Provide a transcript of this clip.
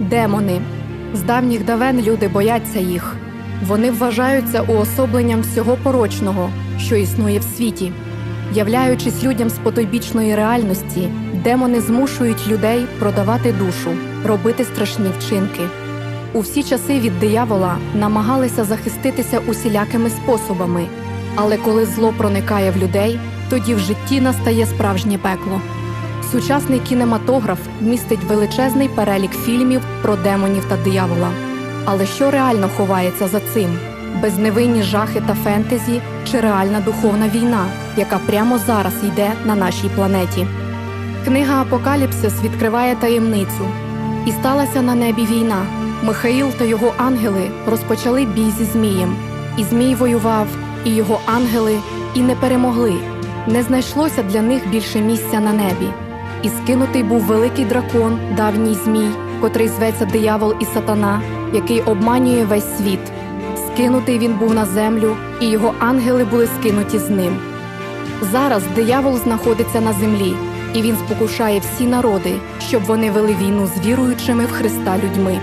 Демони. З давніх давен люди бояться їх. Вони вважаються уособленням всього порочного, що існує в світі. Являючись людям з потойбічної реальності, демони змушують людей продавати душу, робити страшні вчинки. У всі часи від диявола намагалися захиститися усілякими способами, але коли зло проникає в людей, тоді в житті настає справжнє пекло. Сучасний кінематограф містить величезний перелік фільмів про демонів та диявола. Але що реально ховається за цим? Безневинні жахи та фентезі чи реальна духовна війна, яка прямо зараз йде на нашій планеті? Книга Апокаліпсис відкриває таємницю. І сталася на небі війна. Михаїл та його ангели розпочали бій зі Змієм. І Змій воював, і його ангели, і не перемогли. Не знайшлося для них більше місця на небі. І скинутий був великий дракон, давній змій, котрий зветься диявол і сатана, який обманює весь світ. Скинутий він був на землю, і його ангели були скинуті з ним. Зараз диявол знаходиться на землі, і він спокушає всі народи, щоб вони вели війну з віруючими в Христа людьми.